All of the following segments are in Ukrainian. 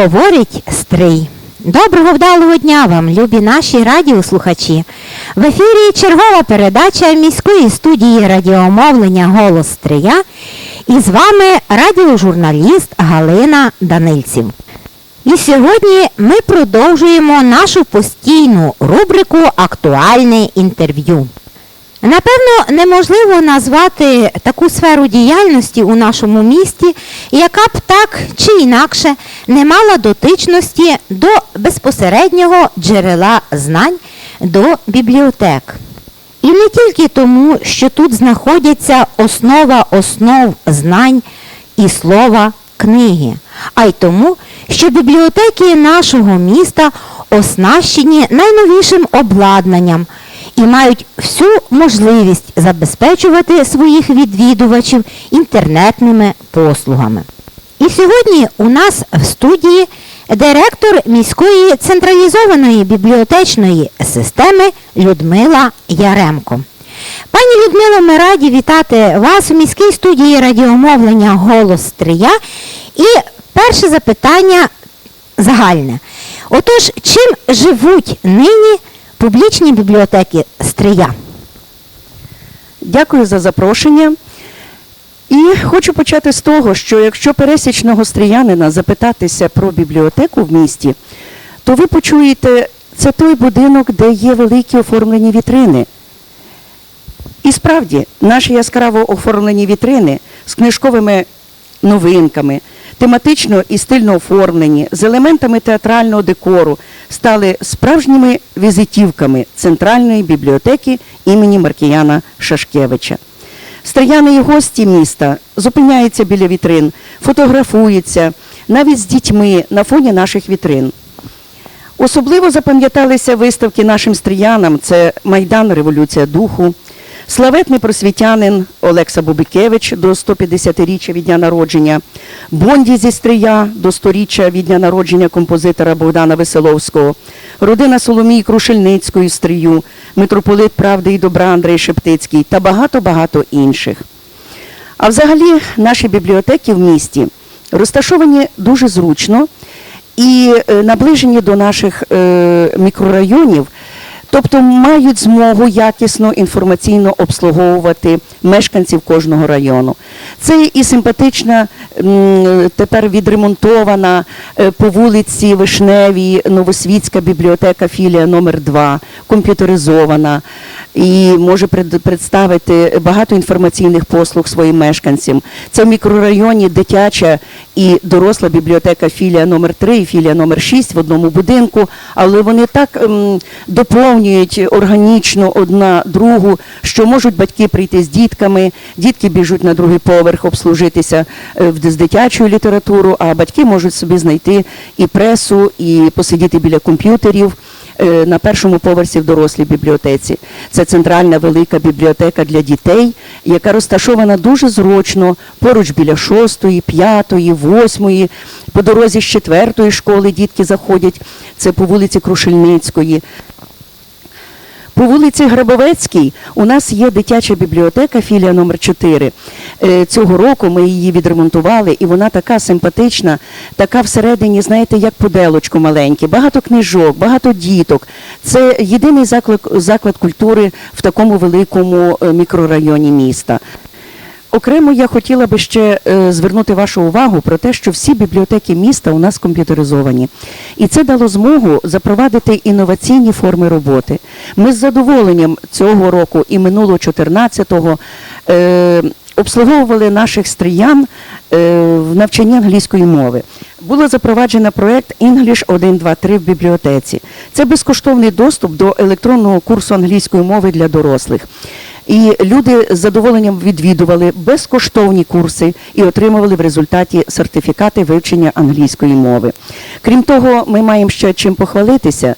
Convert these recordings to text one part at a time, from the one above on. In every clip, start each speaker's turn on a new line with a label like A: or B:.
A: Говорить Стрий. Доброго вдалого дня вам, любі наші радіослухачі. В ефірі чергова передача міської студії радіомовлення Голос Стрия. І з вами радіожурналіст Галина Данильців. І сьогодні ми продовжуємо нашу постійну рубрику Актуальне інтерв'ю. Напевно, неможливо назвати таку сферу діяльності у нашому місті, яка б так чи інакше не мала дотичності до безпосереднього джерела знань до бібліотек. І не тільки тому, що тут знаходяться основа основ знань і слова книги, а й тому, що бібліотеки нашого міста оснащені найновішим обладнанням і мають всю можливість забезпечувати своїх відвідувачів інтернетними послугами. І сьогодні у нас в студії директор міської централізованої бібліотечної системи Людмила Яремко. Пані Людмило, ми раді вітати вас у міській студії радіомовлення Голос Стрия. І перше запитання загальне. Отож, чим живуть нині публічні бібліотеки Стрия?
B: Дякую за запрошення. І хочу почати з того, що якщо пересічного стріянина запитатися про бібліотеку в місті, то ви почуєте, це той будинок, де є великі оформлені вітрини. І справді, наші яскраво оформлені вітрини з книжковими новинками, тематично і стильно оформлені, з елементами театрального декору, стали справжніми візитівками Центральної бібліотеки імені Маркіяна Шашкевича. Стояни і гості міста зупиняються біля вітрин, фотографуються навіть з дітьми на фоні наших вітрин. Особливо запам'яталися виставки нашим стріянам це Майдан Революція Духу, славетний просвітянин Олекса Бубикевич до 150-річчя від дня народження, Бонді зі Стрия до 100-річчя від дня народження композитора Богдана Веселовського, родина Соломії Крушельницької Стрию, митрополит Правди і Добра Андрей Шептицький та багато-багато інших. А взагалі наші бібліотеки в місті розташовані дуже зручно і е, наближені до наших е, мікрорайонів, тобто мають змогу якісно інформаційно обслуговувати мешканців кожного району. Це і симпатична, тепер відремонтована е, по вулиці Вишневій Новосвітська бібліотека філія номер 2 комп'ютеризована і може представити багато інформаційних послуг своїм мешканцям. Це в мікрорайоні дитяча і доросла бібліотека філія номер 3 і філія номер 6 в одному будинку, але вони так ем, доповнюють органічно одна другу, що можуть батьки прийти з дітками, дітки біжуть на другий поверх обслужитися е, з дитячою літературою, а батьки можуть собі знайти і пресу, і посидіти біля комп'ютерів е, на першому поверсі в дорослій бібліотеці. Це центральна велика бібліотека для дітей, яка розташована дуже зручно поруч біля шостої, п'ятої, восьмої. По дорозі з четвертої школи дітки заходять. Це по вулиці Крушельницької. По вулиці Грабовецькій у нас є дитяча бібліотека, філія номер 4 Е, Цього року ми її відремонтували, і вона така симпатична, така всередині, знаєте, як поделочку маленьке, багато книжок, багато діток. Це єдиний заклад, заклад культури в такому великому е, мікрорайоні міста. Окремо я хотіла би ще е, звернути вашу увагу про те, що всі бібліотеки міста у нас комп'ютеризовані. І це дало змогу запровадити інноваційні форми роботи. Ми з задоволенням цього року і минулого 14-го е, обслуговували наших стріян е, в навчанні англійської мови. Було запроваджено проект English 123 в бібліотеці. Це безкоштовний доступ до електронного курсу англійської мови для дорослих. І люди з задоволенням відвідували безкоштовні курси і отримували в результаті сертифікати вивчення англійської мови. Крім того, ми маємо ще чим похвалитися.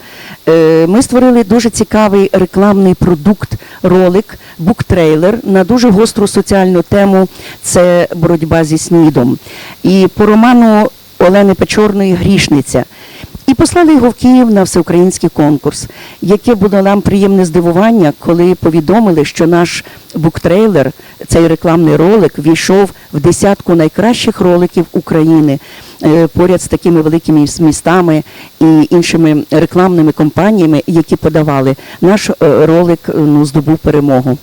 B: Е, Ми створили дуже цікавий рекламний продукт, ролик, буктрейлер на дуже гостру соціальну тему це боротьба зі снідом. І по роману Олени Печорної Грішниця. І послали його в Київ на всеукраїнський конкурс, яке було нам приємне здивування, коли повідомили, що наш буктрейлер, цей рекламний ролик, війшов в десятку найкращих роликів України е, поряд з такими великими містами і іншими рекламними компаніями, які подавали. Наш е, ролик е, ну, здобув перемогу.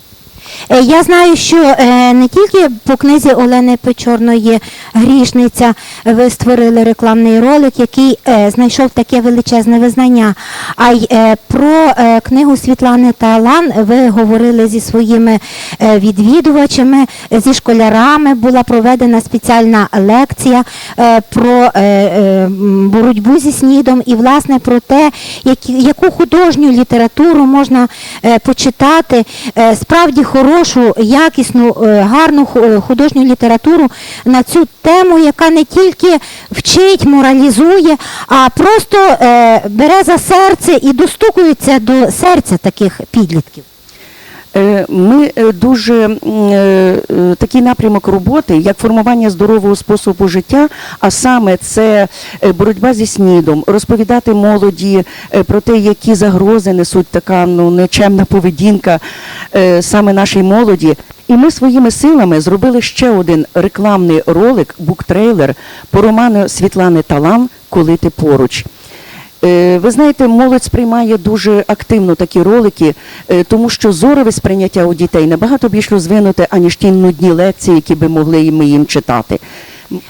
A: Е, Я знаю, що е, не тільки по книзі Олени Печорної Грішниця ви створили рекламний ролик, який е, знайшов таке величезне визнання, а й про книгу Світлани Талан ви говорили зі своїми відвідувачами, зі школярами. Була проведена спеціальна лекція про боротьбу зі снідом і власне про те, яку художню літературу можна почитати, справді хорошу, якісну, е, гарну е, художню літературу на цю тему, яка не тільки вчить, моралізує, а просто е, бере за серце і достукується до серця таких підлітків.
B: Е, Ми е, дуже е, такий напрямок роботи, як формування здорового способу життя, а саме це боротьба зі снідом, розповідати молоді про те, які загрози несуть така ну нечемна поведінка саме нашій молоді. І ми своїми силами зробили ще один рекламний ролик, буктрейлер по роману Світлани Талан Коли ти поруч. Е, Ви знаєте, молодь сприймає дуже активно такі ролики, е, тому що зорове сприйняття у дітей набагато більш розвинуте, аніж ті нудні лекції, які би могли ми їм читати.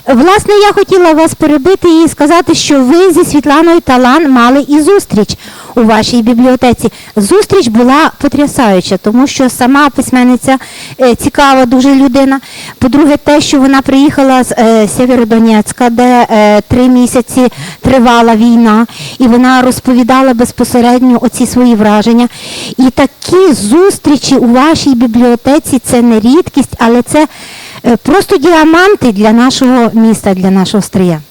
A: Власне, я хотіла вас перебити і сказати, що ви зі Світланою Талан мали і зустріч у вашій бібліотеці. Зустріч була потрясаюча, тому що сама письменниця е, цікава дуже людина. По-друге, те, що вона приїхала з е, Сєвєродонецька, де е, три місяці тривала війна, і вона розповідала безпосередньо оці свої враження. І такі зустрічі у вашій бібліотеці це не рідкість, але це просто діаманти для нашого міста, для нашого стрия.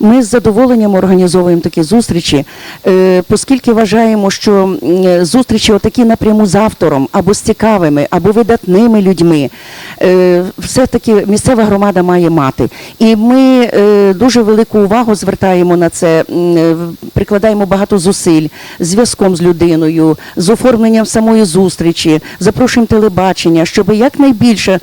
B: Ми з задоволенням організовуємо такі зустрічі, е, оскільки вважаємо, що е, зустрічі отакі напряму з автором, або з цікавими, або видатними людьми, е, все-таки місцева громада має мати. І ми дуже велику увагу звертаємо на це, прикладаємо багато зусиль зв'язком з людиною, з оформленням самої зустрічі, запрошуємо телебачення, щоб якнайбільша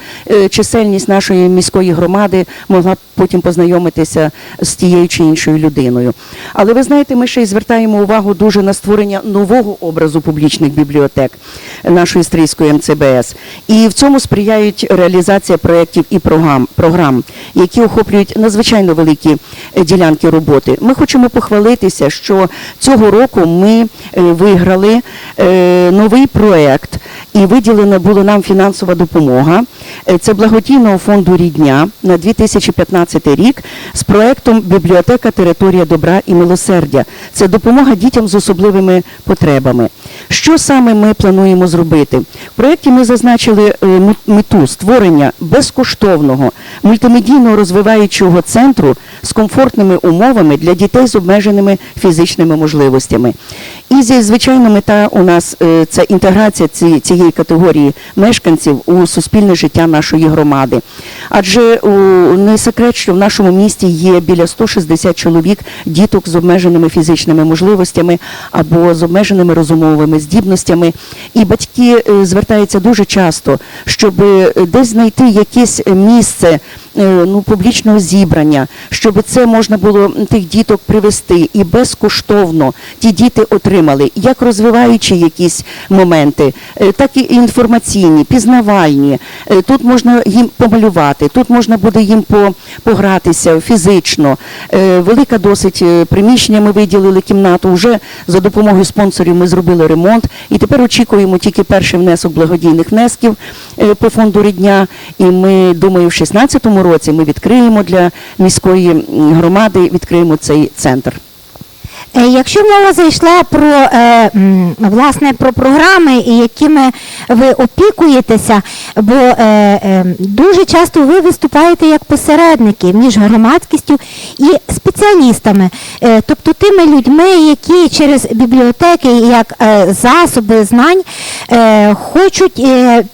B: чисельність нашої міської громади могла потім познайомитися з тією чи іншою людиною. Але ви знаєте, ми ще й звертаємо увагу дуже на створення нового образу публічних бібліотек нашої стрийської МЦБС. І в цьому сприяють реалізація проєктів і програм, які охоплюють надзвичайно великі е, ділянки роботи. Ми хочемо похвалитися, що цього року ми е, виграли е, новий проєкт і виділена була нам фінансова допомога. Це благодійного фонду Рідня на 2015 рік з проєктом Бібліотека Територія добра і милосердя. Це допомога дітям з особливими потребами. Що саме ми плануємо зробити? В проєкті ми зазначили е, мету створення безкоштовного мультимедійного розвиваючого центру з комфортними умовами для дітей з обмеженими фізичними можливостями. І звичайно, мета у нас е, це інтеграція цієї категорії мешканців у суспільне життя нашої громади. Адже не секрет, що в нашому місті є біля 160 чоловік діток з обмеженими фізичними можливостями або з обмеженими розумовими здібностями. І батьки е, звертаються дуже часто, щоб е, десь знайти якесь місце е, ну, публічного зібрання, щоб це можна було тих діток привести і безкоштовно ті діти отримали, як розвиваючи якісь моменти, так і інформаційні, пізнавальні. Тут можна їм помалювати, тут можна буде їм по- погратися фізично. Е, Велика досить е, приміщення ми виділили кімнату. Вже за допомогою спонсорів ми зробили ремонт. І тепер очікуємо тільки перший внесок благодійних внесків е, по фонду рідня. І ми думаю, в 2016 році ми відкриємо для міської громади, відкриємо цей центр.
A: Е, Якщо мова зайшла про е, власне про програми, якими ви опікуєтеся, бо е, дуже часто ви виступаєте як посередники між громадськістю і спеціалістами, тобто тими людьми, які через бібліотеки як засоби знань хочуть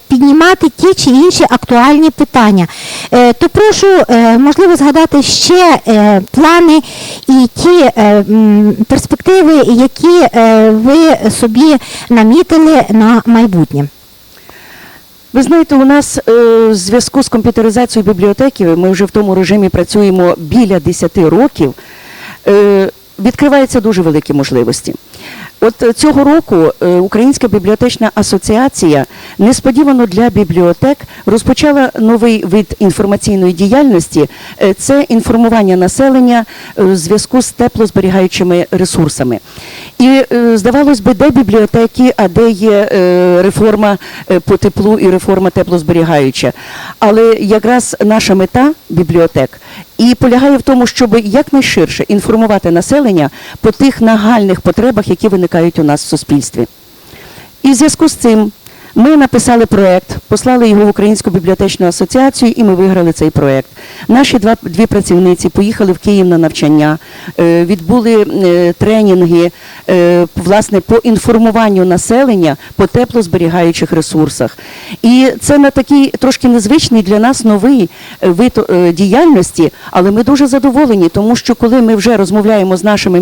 A: піднімати ті чи інші актуальні питання. То прошу, можливо, згадати ще плани і ті перспективи, які е, ви собі намітили на майбутнє.
B: Ви знаєте, у нас е, в зв'язку з комп'ютеризацією бібліотеки, ми вже в тому режимі працюємо біля 10 років, е, відкриваються дуже великі можливості. От цього року е, Українська бібліотечна асоціація несподівано для бібліотек розпочала новий вид інформаційної діяльності Е, це інформування населення е, в зв'язку з теплозберігаючими ресурсами. І здавалось би, де бібліотеки, а де є реформа по теплу і реформа теплозберігаюча. Але якраз наша мета бібліотек і полягає в тому, щоб якнайширше інформувати населення по тих нагальних потребах, які виникають у нас в суспільстві. І в зв'язку з цим ми написали проєкт, послали його в Українську бібліотечну асоціацію, і ми виграли цей проєкт. Наші два, дві працівниці поїхали в Київ на навчання, е, відбули е, тренінги е, власне по інформуванню населення по теплозберігаючих ресурсах. І це на такий трошки незвичний для нас новий вид діяльності, але ми дуже задоволені, тому що коли ми вже розмовляємо з нашими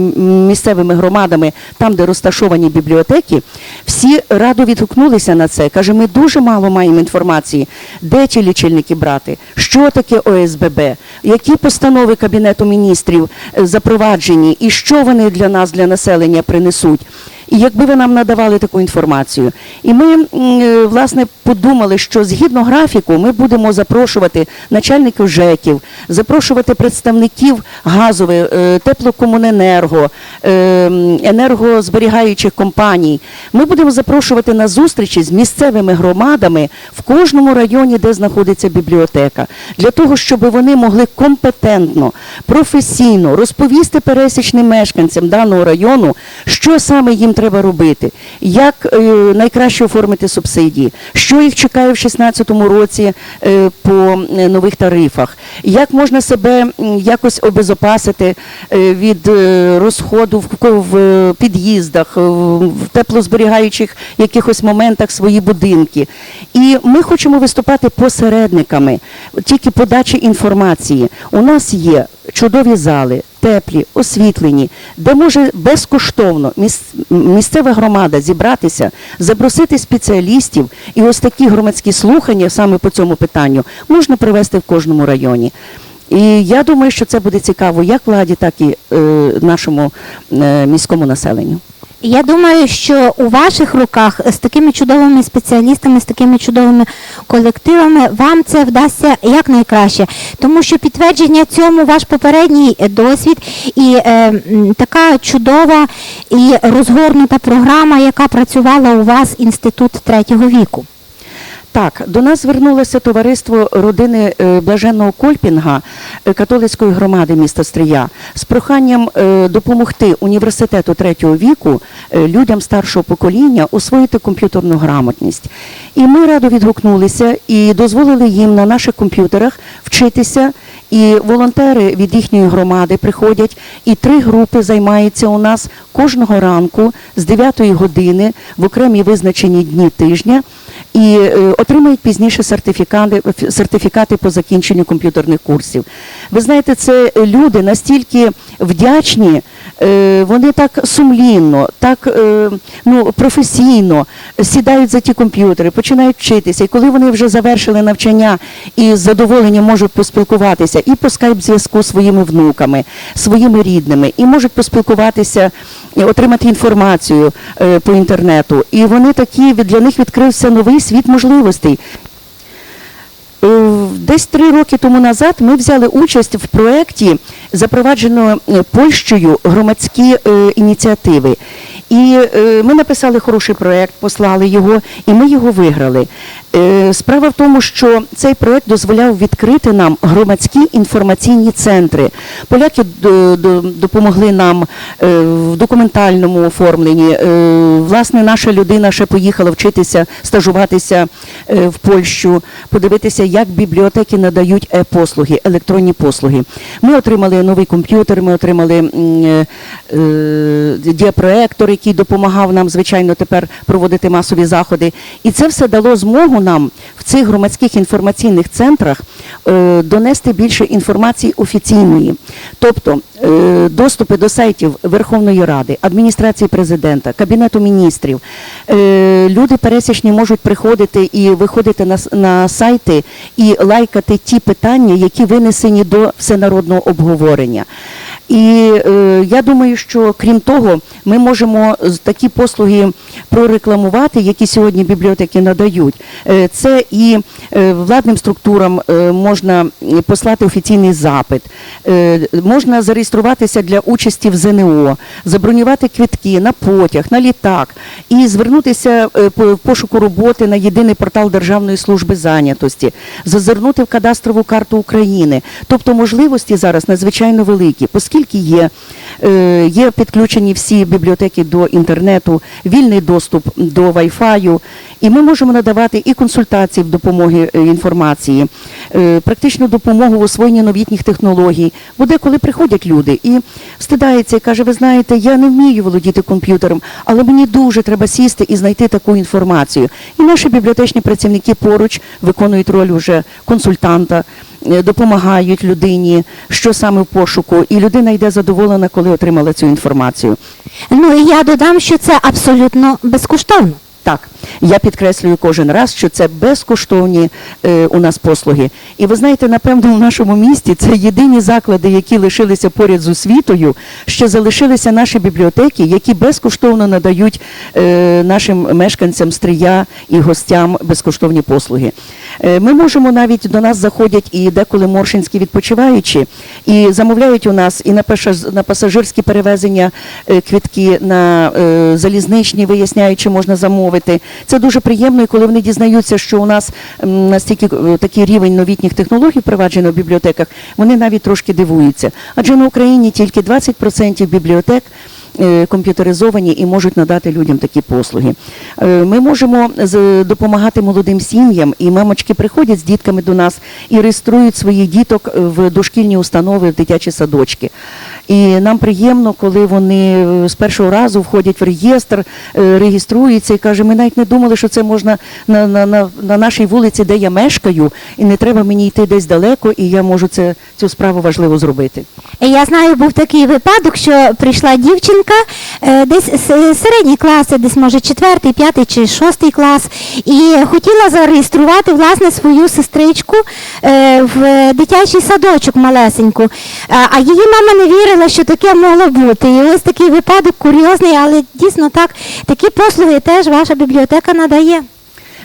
B: місцевими громадами, там, де розташовані бібліотеки, всі радо відгукнулися на це. Каже, ми дуже мало маємо інформації, де ті лічильники брати, що таке ОСББ, які постанови Кабінету міністрів е, запроваджені і що вони для нас, для населення принесуть. І якби ви нам надавали таку інформацію. І ми, е, власне, подумали, що згідно графіку ми будемо запрошувати начальників ЖЕКів, запрошувати представників газових, е, теплокомуненерго, е, енергозберігаючих компаній. Ми будемо запрошувати на зустрічі з місцевими громадами в кожному районі, де знаходиться бібліотека, для того, щоб вони могли компетентно, професійно розповісти пересічним мешканцям даного району, що саме їм треба робити, як е, найкраще оформити субсидії, що їх чекає в 2016 році е, по е, нових тарифах, як можна себе якось обезопасити від розходу в, під'їздах, в теплозберігаючих якихось моментах свої будинки. І ми хочемо виступати посередниками тільки подачі інформації. У нас є чудові зали, теплі, освітлені, де може безкоштовно місцева громада зібратися, запросити спеціалістів, і ось такі громадські слухання саме по цьому питанню можна провести в кожному районі. І я думаю, що це буде цікаво як владі, так і е, нашому е, міському населенню.
A: Я думаю, що у ваших руках з такими чудовими спеціалістами, з такими чудовими колективами вам це вдасться якнайкраще, тому що підтвердження цьому ваш попередній е, досвід і е, така чудова і розгорнута програма, яка працювала у вас інститут третього віку.
B: Так, до нас звернулося товариство родини е, Блаженного Кольпінга е, католицької громади міста Стрия з проханням е, допомогти університету третього віку людям старшого покоління освоїти комп'ютерну грамотність. І ми радо відгукнулися і дозволили їм на наших комп'ютерах вчитися. І волонтери від їхньої громади приходять, і три групи займаються у нас кожного ранку з 9 години в окремі визначені дні тижня і отримають пізніше сертифікати, сертифікати по закінченню комп'ютерних курсів. Ви знаєте, це люди настільки вдячні, е, вони так сумлінно, так е, ну, професійно сідають за ті комп'ютери, починають вчитися. І коли вони вже завершили навчання і з задоволенням можуть поспілкуватися і по скайп-зв'язку зі своїми внуками, своїми рідними, і можуть поспілкуватися, отримати інформацію е, по інтернету. І вони такі, для них відкрився новий світ можливостей. Е, Десь три роки тому назад ми взяли участь в проєкті, запроваджено е, Польщею громадські е, ініціативи. І е, ми написали хороший проєкт, послали його, і ми його виграли. Е, Справа в тому, що цей проєкт дозволяв відкрити нам громадські інформаційні центри. Поляки допомогли нам е, в документальному оформленні. Е, Власне, наша людина ще поїхала вчитися, стажуватися е, в Польщу, подивитися, як бібліотеки надають е-послуги, електронні послуги. Ми отримали новий комп'ютер, ми отримали е, е, діапроектор, який допомагав нам, звичайно, тепер проводити масові заходи. І це все дало змогу нам в цих громадських інформаційних центрах е, донести більше інформації офіційної. Тобто доступи до сайтів Верховної Ради, адміністрації президента, Кабінету міністрів. Люди пересічні можуть приходити і виходити на, на сайти і лайкати ті питання, які винесені до всенародного обговорення. І е, я думаю, що крім того, ми можемо такі послуги прорекламувати, які сьогодні бібліотеки надають. Е, це і е, владним структурам е, можна послати офіційний запит, е, можна зареєструватися для участі в ЗНО, забронювати квитки на потяг, на літак і звернутися е, в пошуку роботи на єдиний портал Державної служби зайнятості, зазирнути в кадастрову карту України. Тобто можливості зараз надзвичайно великі, оскільки є, е, є підключені всі бібліотеки до інтернету, вільний доступ до Wi-Fi, і ми можемо надавати і консультації в допомоги е, інформації, е, практичну допомогу в освоєнні новітніх технологій. Бо деколи приходять люди і стидається і каже, ви знаєте, я не вмію володіти комп'ютером, але мені дуже треба сісти і знайти таку інформацію. І наші бібліотечні працівники поруч виконують роль уже консультанта, допомагають людині, що саме в пошуку, і людина йде задоволена, коли отримала цю інформацію.
A: Ну і я додам, що це абсолютно безкоштовно.
B: Так, я підкреслюю кожен раз, що це безкоштовні е, у нас послуги. І ви знаєте, напевно, у нашому місті це єдині заклади, які лишилися поряд з освітою, ще залишилися наші бібліотеки, які безкоштовно надають е, нашим мешканцям стрия і гостям безкоштовні послуги. Е, ми можемо навіть до нас заходять і деколи моршинські відпочиваючі, і замовляють у нас і на, на пасажирські перевезення е, квитки, на е, залізничні, виясняють, чи можна замовити. Це дуже приємно, і коли вони дізнаються, що у нас настільки е, такий рівень новітніх технологій впроваджено в бібліотеках, вони навіть трошки дивуються. Адже на Україні тільки 20% бібліотек комп'ютеризовані і можуть надати людям такі послуги. Е, Ми можемо допомагати молодим сім'ям, і мамочки приходять з дітками до нас і реєструють своїх діток в дошкільні установи, в дитячі садочки. І нам приємно, коли вони е, з першого разу входять в реєстр, е, реєструються і каже, ми навіть не думали, що це можна на, на, на, на нашій вулиці, де я мешкаю, і не треба мені йти десь далеко, і я можу це, цю справу важливо зробити.
A: Я знаю, був такий випадок, що прийшла дівчинка, е, десь середній середні класи, десь може четвертий, п'ятий чи шостий клас, і хотіла зареєструвати власне свою сестричку е, в дитячий садочок малесеньку. А її мама не вірила, що таке могло бути. І ось такий випадок курйозний, але дійсно так, такі послуги теж ваша бібліотека надає.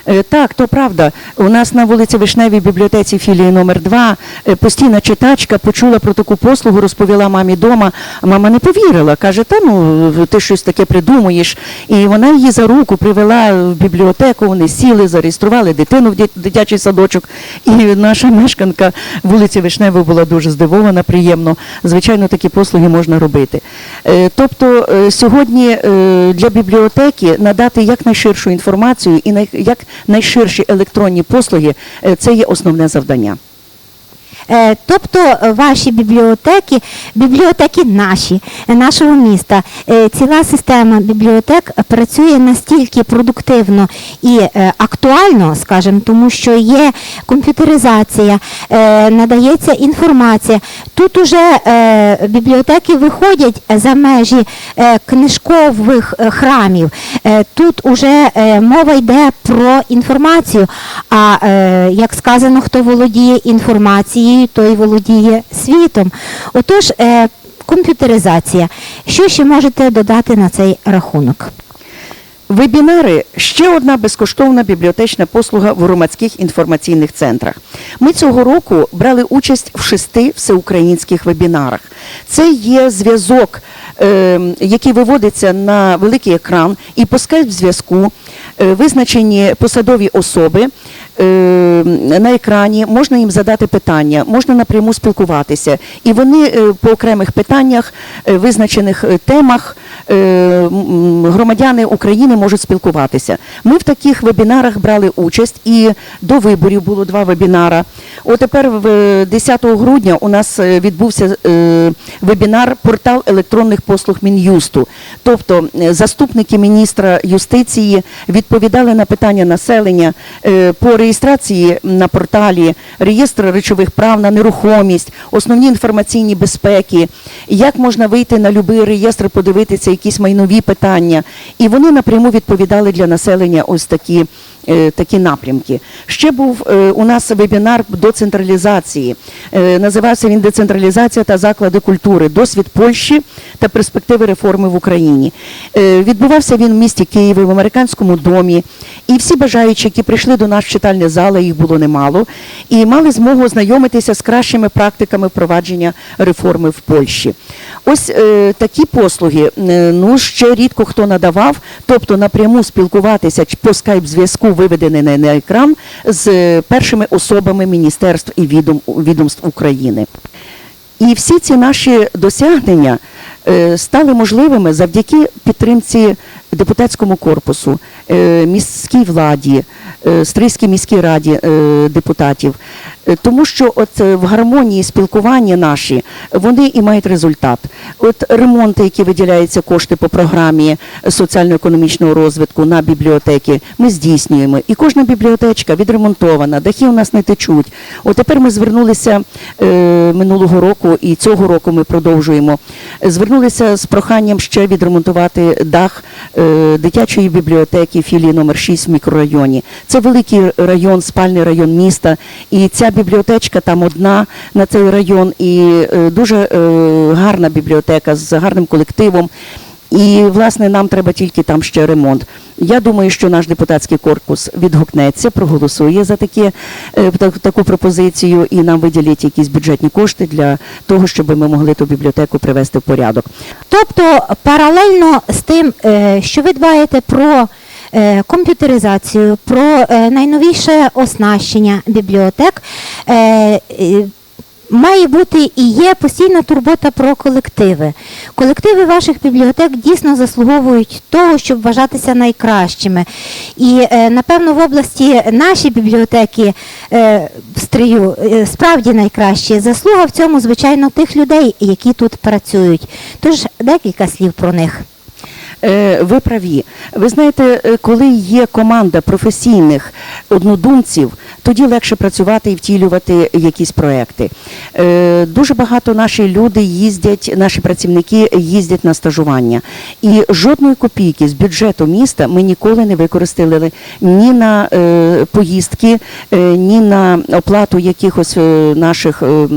B: Е, Так, то правда. У нас на вулиці Вишневій бібліотеці філії номер 2 постійна читачка почула про таку послугу, розповіла мамі дома. Мама не повірила, каже, та ну ти щось таке придумуєш. І вона її за руку привела в бібліотеку, вони сіли, зареєстрували дитину в дит- дитячий садочок. І наша мешканка вулиці Вишневої була дуже здивована, приємно. Звичайно, такі послуги можна робити. Е, Тобто е, сьогодні е, для бібліотеки надати якнайширшу інформацію і як найширші електронні послуги е, це є основне завдання.
A: Е, Тобто е, ваші бібліотеки, бібліотеки наші, е, нашого міста, ціла система бібліотек працює настільки продуктивно і актуально, скажімо, тому що є комп'ютеризація, надається інформація. Тут уже бібліотеки виходять за межі книжкових храмів. Тут уже мова йде про інформацію. А як сказано, хто володіє інформацією, той володіє світом. Отож, е, комп'ютеризація. Що ще можете додати на цей рахунок?
B: Вебінари ще одна безкоштовна бібліотечна послуга в громадських інформаційних центрах. Ми цього року брали участь в шести всеукраїнських вебінарах. Це є зв'язок, е, який виводиться на великий екран, і по скайп-зв'язку е, визначені посадові особи на екрані, можна їм задати питання, можна напряму спілкуватися. І вони е, по окремих питаннях, е, визначених е, темах, е, громадяни України можуть спілкуватися. Ми в таких вебінарах брали участь, і до виборів було два вебінара. От тепер е, 10 грудня у нас е, відбувся е, вебінар портал електронних послуг Мін'юсту. Тобто е, заступники міністра юстиції відповідали на питання населення е, по реєстрації на порталі, реєстр речових прав на нерухомість, основні інформаційні безпеки, як можна вийти на будь-який реєстр, подивитися якісь майнові питання. І вони напряму відповідали для населення ось такі. Е, Такі напрямки. Ще був е, у нас вебінар до централізації. Е, називався він Децентралізація та заклади культури, досвід Польщі та перспективи реформи в Україні. Відбувався він в місті Києві, в американському домі. І всі бажаючі, які прийшли до нас в читальні зали, їх було немало, і мали змогу ознайомитися з кращими практиками впровадження реформи в Польщі. Ось такі послуги, ну ще рідко хто надавав, тобто напряму спілкуватися по скайп-зв'язку, виведений на, екран з першими особами міністерств і відомств України. І всі ці наші досягнення е, стали можливими завдяки підтримці депутатському корпусу, е, міській владі, е, Стрийській міській раді депутатів. Е, Тому що от е, в гармонії спілкування наші вони і мають результат. От ремонти, які виділяються кошти по програмі соціально-економічного розвитку на бібліотеки, ми здійснюємо. І кожна бібліотечка відремонтована, дахи у нас не течуть. От тепер ми звернулися е, минулого року і цього року ми продовжуємо. Звернулися з проханням ще відремонтувати дах е, дитячої бібліотеки філії номер 6 в мікрорайоні. Це великий район, спальний район міста. І ця бібліотечка там одна на цей район, і е, дуже е, гарна бібліотека з гарним колективом. І, власне, нам треба тільки там ще ремонт. Я думаю, що наш депутатський корпус відгукнеться, проголосує за таке, е, таку пропозицію і нам виділять якісь бюджетні кошти для того, щоб ми могли ту бібліотеку привести в порядок.
A: Тобто, паралельно з тим, що ви дбаєте про комп'ютеризацію, про е, найновіше оснащення бібліотек, е, е, має бути і є постійна турбота про колективи. Колективи ваших бібліотек дійсно заслуговують того, щоб вважатися найкращими. І е, напевно в області наші бібліотеки е, в стрию е, справді найкращі. Заслуга в цьому, звичайно, тих людей, які тут працюють. Тож декілька слів про них.
B: Е, Ви праві. Ви знаєте, е, коли є команда професійних однодумців, тоді легше працювати і втілювати якісь проекти. Е, Дуже багато наші люди їздять, наші працівники їздять на стажування. І жодної копійки з бюджету міста ми ніколи не використали ні на поїздки, ні на оплату якихось наших е, м,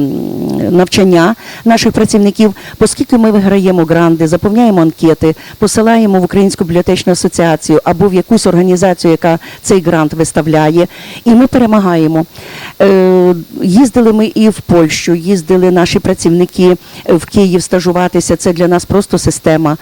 B: навчання наших працівників, оскільки ми виграємо гранди, заповняємо анкети, посилаємо в Українську бібліотечну асоціацію або в якусь організацію, яка цей грант виставляє, і ми перемагаємо. Е, Їздили ми і в Польщу, їздили наші працівники в Київ стажуватися. Це для нас просто система.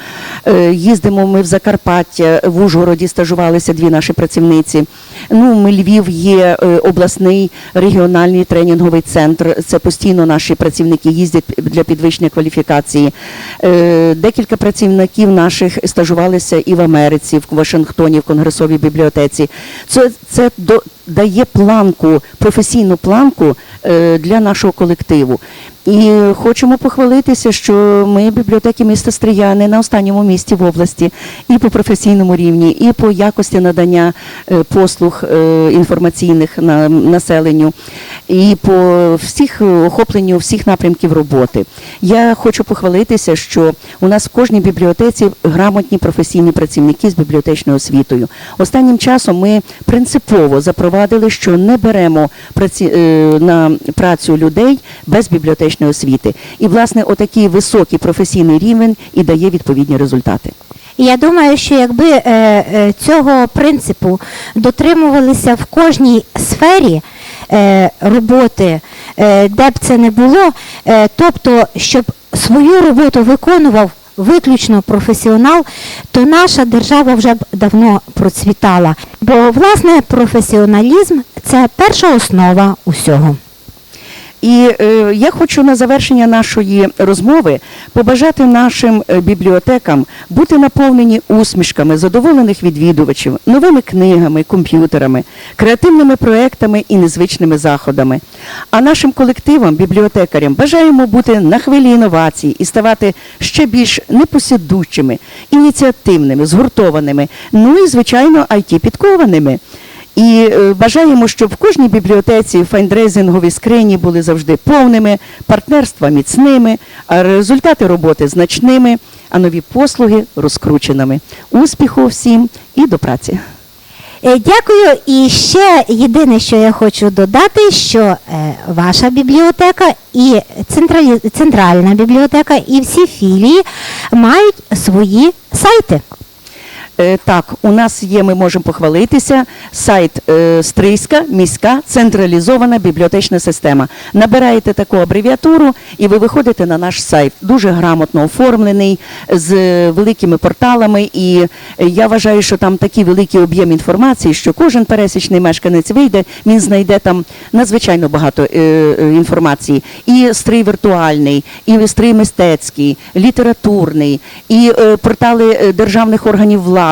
B: Е, Їздимо ми в Закарпаття, в Ужгороді стажувалися дві наші працівниці. Ну, ми Львів є е, обласний регіональний тренінговий центр. Це постійно наші працівники їздять для підвищення кваліфікації. Е, Декілька працівників наших стажувалися і в Америці, в Вашингтоні, в Конгресовій бібліотеці. Це, це до, дає планку, професійну планку е, для нашого колективу. І хочемо похвалитися, що ми бібліотеки міста Стрияни на останньому місці в області і по професійному рівні, і по якості надання е, послуг е, інформаційних на населенню, і по всіх охопленню всіх напрямків роботи. Я хочу похвалитися, що у нас в кожній бібліотеці грамотні професійні працівники з бібліотечною освітою. Останнім часом ми принципово запровадили, що не беремо праці, е, на працю людей без бібліотечної освіти. І, власне, отакий високий професійний рівень і дає відповідні результати.
A: Я думаю, що якби е, е, цього принципу дотримувалися в кожній сфері роботи, де б це не було, тобто, щоб свою роботу виконував виключно професіонал, то наша держава вже б давно процвітала. Бо власне професіоналізм це перша основа усього.
B: І е, я хочу на завершення нашої розмови побажати нашим е, бібліотекам бути наповнені усмішками задоволених відвідувачів, новими книгами, комп'ютерами, креативними проектами і незвичними заходами. А нашим колективам, бібліотекарям, бажаємо бути на хвилі інновацій і ставати ще більш непосідучими, ініціативними, згуртованими, ну і звичайно, it підкованими. І е, бажаємо, щоб в кожній бібліотеці файндрейзингові скрині були завжди повними, партнерства міцними, а результати роботи значними, а нові послуги розкрученими. Успіху всім і до праці!
A: Е, Дякую. І ще єдине, що я хочу додати, що е, ваша бібліотека і центральна бібліотека, і всі філії мають свої сайти.
B: Е, Так, у нас є, ми можемо похвалитися, сайт е, Стрийська міська централізована бібліотечна система. Набираєте таку абревіатуру і ви виходите на наш сайт. Дуже грамотно оформлений, з великими порталами. І я вважаю, що там такий великий об'єм інформації, що кожен пересічний мешканець вийде, він знайде там надзвичайно багато е, інформації. І стрий віртуальний, і стрий мистецький, літературний, і портали державних органів влади,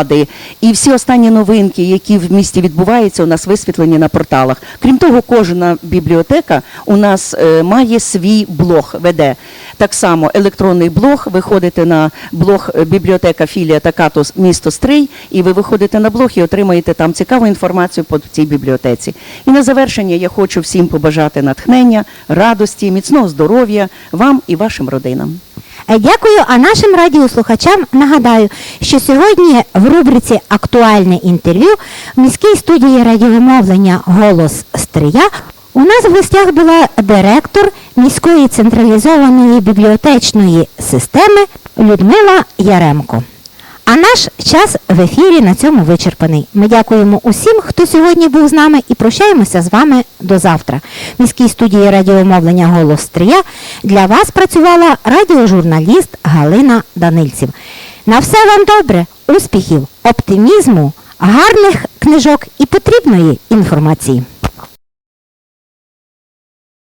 B: і всі останні новинки, які в місті відбуваються, у нас висвітлені на порталах. Крім того, кожна бібліотека у нас е, має свій блог, веде. Так само електронний блог, виходите на блог е, бібліотека філія Такато місто Стрий, і ви виходите на блог і отримаєте там цікаву інформацію по цій бібліотеці. І на завершення я хочу всім побажати натхнення, радості, міцного здоров'я вам і вашим родинам.
A: Е, Дякую. А нашим радіослухачам нагадаю, що сьогодні в рубриці Актуальне інтерв'ю в міській студії радіомовлення Голос Стрия у нас в гостях була директор міської централізованої бібліотечної системи Людмила Яремко. А наш час в ефірі на цьому вичерпаний. Ми дякуємо усім, хто сьогодні був з нами, і прощаємося з вами до завтра. В міській студії радіомовлення Голос Стрия для вас працювала радіожурналіст Галина Данильців. На все вам добре, успіхів, оптимізму, гарних книжок і потрібної інформації.